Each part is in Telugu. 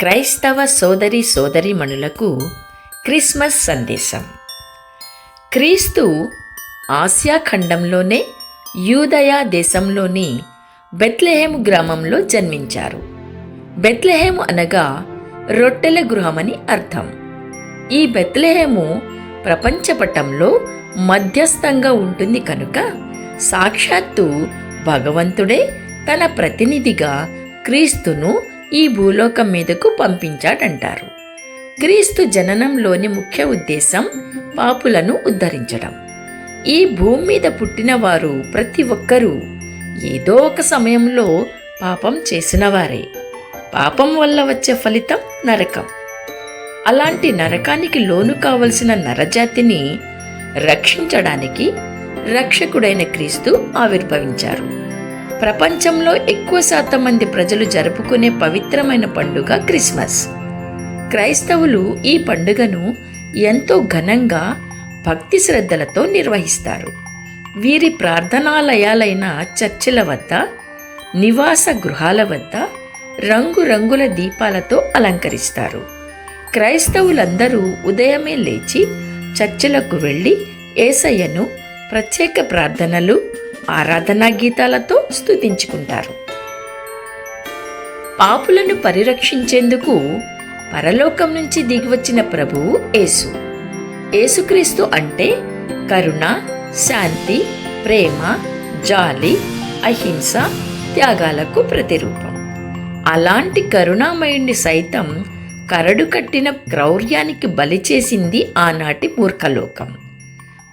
క్రైస్తవ సోదరి సోదరిమణులకు క్రిస్మస్ సందేశం. క్రీస్తు ఆసియా ఖండంలోనే యూదయా దేశంలోని బెత్లెహేము గ్రామంలో జన్మించారు. బెత్లెహేము అనగా రొట్టెల గృహమని అర్థం. ఈ బెత్లెహేము ప్రపంచపటంలో మధ్యస్థంగా ఉంటుంది కనుక సాక్షాత్తు భగవంతుడే తన ప్రతినిధిగా క్రీస్తును ఈ భూలోకం మీదకు పంపించాడంటారు. క్రీస్తు జననంలోని ముఖ్య ఉద్దేశం పాపులను ఉద్ధరించడం. ఈ భూమి మీద పుట్టినవారు ప్రతి ఒక్కరూ ఏదో ఒక సమయంలో పాపం చేసినవారే. పాపం వల్ల వచ్చే ఫలితం నరకం. అలాంటి నరకానికి లోను కావలసిన నరజాతిని రక్షించడానికి రక్షకుడైన క్రీస్తు ఆవిర్భవించారు. ప్రపంచంలో ఎక్కువ శాతం మంది ప్రజలు జరుపుకునే పవిత్రమైన పండుగ క్రిస్మస్. క్రైస్తవులు ఈ పండుగను ఎంతో ఘనంగా భక్తి శ్రద్ధలతో నిర్వహిస్తారు. వీరి ప్రార్థనాలయాలైన చర్చిల వద్ద నివాస గృహాల వద్ద రంగురంగుల దీపాలతో అలంకరిస్తారు. క్రైస్తవులందరూ ఉదయమే లేచి చర్చిలకు వెళ్ళి ఏసయ్యను ప్రత్యేక ప్రార్థనలు ఆరాధనా గీతాలతో స్తుతించుకుంటారు. పాపులను పరిరక్షించేందుకు పరలోకం నుంచి దిగివచ్చిన ప్రభువు యేసు. యేసుక్రీస్తు అంటే కరుణ శాంతి ప్రేమ జాలి అహింస త్యాగాలకు ప్రతిరూపం. అలాంటి కరుణామయుణ్ణి సైతం కరడు కట్టిన క్రౌర్యానికి బలి చేసింది ఆనాటి మూర్ఖలోకం.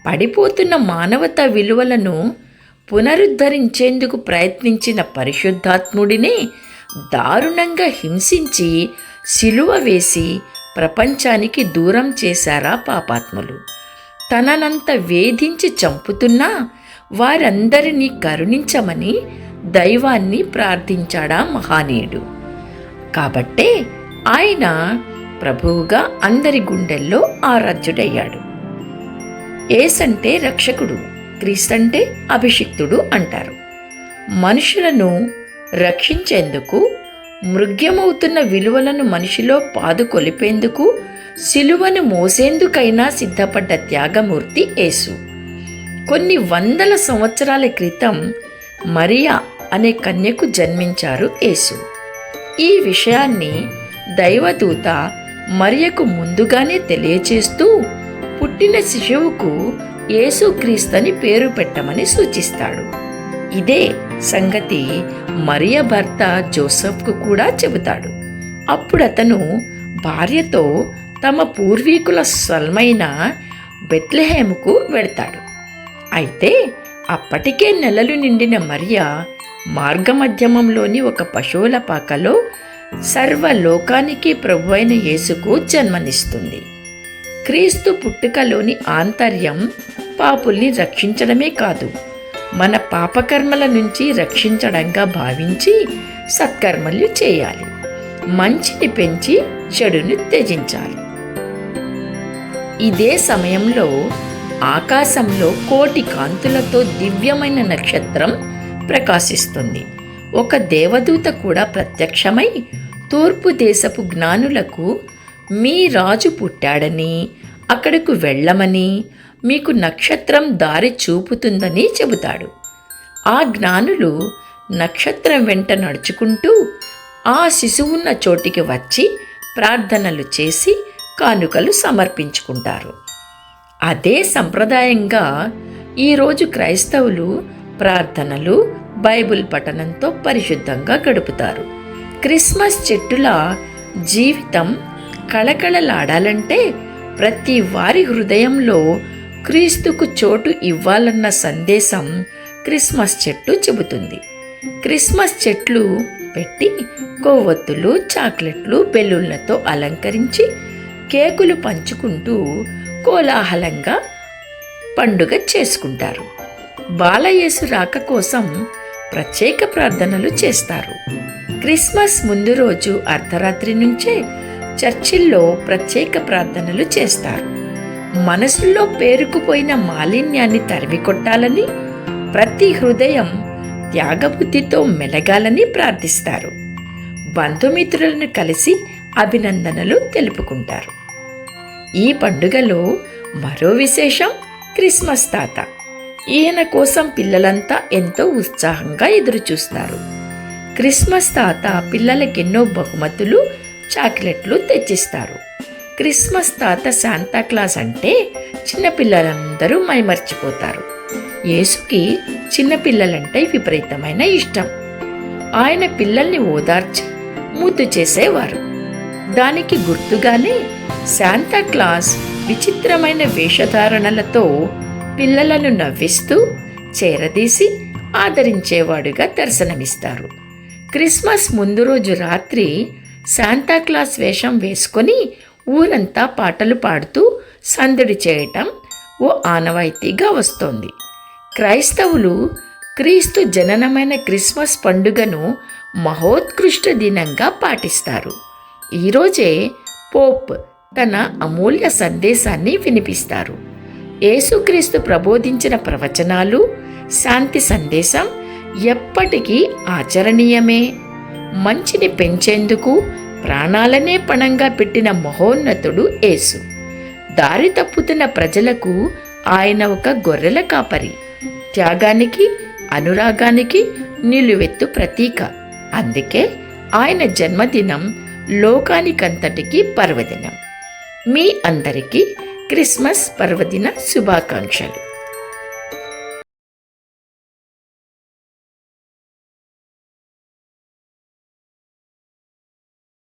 పడిపోతున్న మానవత విలువలను పునరుద్ధరించేందుకు ప్రయత్నించిన పరిశుద్ధాత్ముడినే దారుణంగా హింసించి సిలువ వేసి ప్రపంచానికి దూరం చేశారా పాపాత్ములు. తననంత వేధించి చంపుతున్నా వారందరినీ కరుణించమని దైవాన్ని ప్రార్థించాడా మహానీయుడు కాబట్టే ఆయన ప్రభువుగా అందరి గుండెల్లో ఆరాధ్యుడయ్యాడు. ఏసంటే రక్షకుడు. క్రీస్తంటే అభిషిక్తుడు అంటారు. మనుషులను రక్షించేందుకు మృగ్యమవుతున్న విలువలను మనిషిలో పాదుకొలిపేందుకు సిలువను మోసేందుకైనా సిద్ధపడ్డ త్యాగమూర్తి యేసు. కొన్ని వందల సంవత్సరాల క్రితం మరియా అనే కన్యకు జన్మించారు యేసు. ఈ విషయాన్ని దైవదూత మరియకు ముందుగానే తెలియచేస్తూ పుట్టిన శిశువుకు యేసుక్రీస్తని పేరు పెట్టమని సూచిస్తాడు. ఇదే సంగతి మరియ భర్త జోసఫ్కు కూడా చెబుతాడు. అప్పుడు అతను భార్యతో తమ పూర్వీకుల స్వల్మైన బెత్లెహేముకు వెడతాడు. అయితే అప్పటికే నెలలు నిండిన మరియ మార్గమధ్యమంలోని ఒక పశువుల పాకలో సర్వలోకానికి ప్రభువైన యేసుకు జన్మనిస్తుంది. క్రీస్తు పుట్టుకలోని ఆంతర్యం పాపుల్ని రక్షించడమే కాదు మన పాపకర్మల నుంచి రక్షించడంగా భావించి సత్కర్మలు చేయాలి. మంచిని పెంచి చెడుని త్యజించాలి. ఇదే సమయంలో ఆకాశంలో కోటి కాంతులతో దివ్యమైన నక్షత్రం ప్రకాశిస్తుంది. ఒక దేవదూత కూడా ప్రత్యక్షమై తూర్పు దేశపు జ్ఞానులకు మీ రాజు పుట్టాడని అక్కడకు వెళ్ళమని మీకు నక్షత్రం దారి చూపుతుందని చెబుతాడు. ఆ జ్ఞానులు నక్షత్రం వెంట నడుచుకుంటూ ఆ శిశువున్న చోటికి వచ్చి ప్రార్థనలు చేసి కానుకలు సమర్పించుకుంటారు. అదే సంప్రదాయంగా ఈరోజు క్రైస్తవులు ప్రార్థనలు బైబిల్ పఠనంతో పరిశుద్ధంగా గడుపుతారు. క్రిస్మస్ చెట్టుల జీవితం కళకళలాడాలంటే ప్రతి వారి హృదయంలో క్రీస్తుకు చోటు ఇవ్వాలన్న సందేశం క్రిస్మస్ చెట్టు చెబుతుంది. క్రిస్మస్ చెట్లు పెట్టి కొవ్వొత్తులు చాక్లెట్లు బెలూన్లతో అలంకరించి కేకులు పంచుకుంటూ కోలాహలంగా పండుగ చేసుకుంటారు. బాలయేసు రాక కోసం ప్రత్యేక ప్రార్థనలు చేస్తారు. క్రిస్మస్ ముందు రోజు అర్ధరాత్రి నుంచే చర్చిల్లో ప్రత్యేక ప్రార్థనలు చేస్తారు. మనసులో పేరుకుపోయిన మాలిన్యాన్ని తరిమి కొట్టాలని ప్రతి హృదయం త్యాగబుద్ధితో మెలగాలని ప్రార్థిస్తారు. బంధుమిత్రులను కలిసి అభినందనలు తెలుపుకుంటారు. ఈ పండుగలో మరో విశేషం క్రిస్మస్ తాత. ఈయన కోసం పిల్లలంతా ఎంతో ఉత్సాహంగా ఎదురుచూస్తారు. క్రిస్మస్ తాత పిల్లలకెన్నో బహుమతులు చాక్లెట్లు తెచ్చిస్తారు. క్రిస్మస్ తాత శాంతాక్లాస్ అంటే చిన్నపిల్లలందరూ మైమర్చిపోతారు. యేసుకి చిన్నపిల్లలంటే విపరీతమైన ఇష్టం. ఆయన పిల్లల్ని ఓదార్చి ముద్దు చేసేవారు. దానికి గుర్తుగానే శాంతాక్లాస్ విచిత్రమైన వేషధారణలతో పిల్లలను నవ్విస్తూ చేరదీసి ఆదరించేవాడుగా దర్శనమిస్తారు. క్రిస్మస్ ముందు రోజు రాత్రి శాంతాక్లాస్ వేషం వేసుకొని ఊరంతా పాటలు పాడుతూ సందడి చేయటం ఓ ఆనవాయితీగా వస్తోంది. క్రైస్తవులు క్రీస్తు జననమైన క్రిస్మస్ పండుగను మహోత్కృష్ట దినంగా పాటిస్తారు. ఈరోజే పోప్ తన అమూల్య సందేశాన్ని వినిపిస్తారు. యేసుక్రీస్తు ప్రబోధించిన ప్రవచనాలు శాంతి సందేశం ఎప్పటికీ ఆచరణీయమే. మంచిని పెంచేందుకు ప్రాణాలనే పణంగా పెట్టిన మహోన్నతుడు యేసు. దారి తప్పుతున్న ప్రజలకు ఆయన ఒక గొర్రెల కాపరి. త్యాగానికి అనురాగానికి నిలువెత్తు ప్రతీక. అందుకే ఆయన జన్మదినం లోకానికంతటికి పర్వదినం. మీ అందరికీ క్రిస్మస్ పర్వదిన శుభాకాంక్షలు.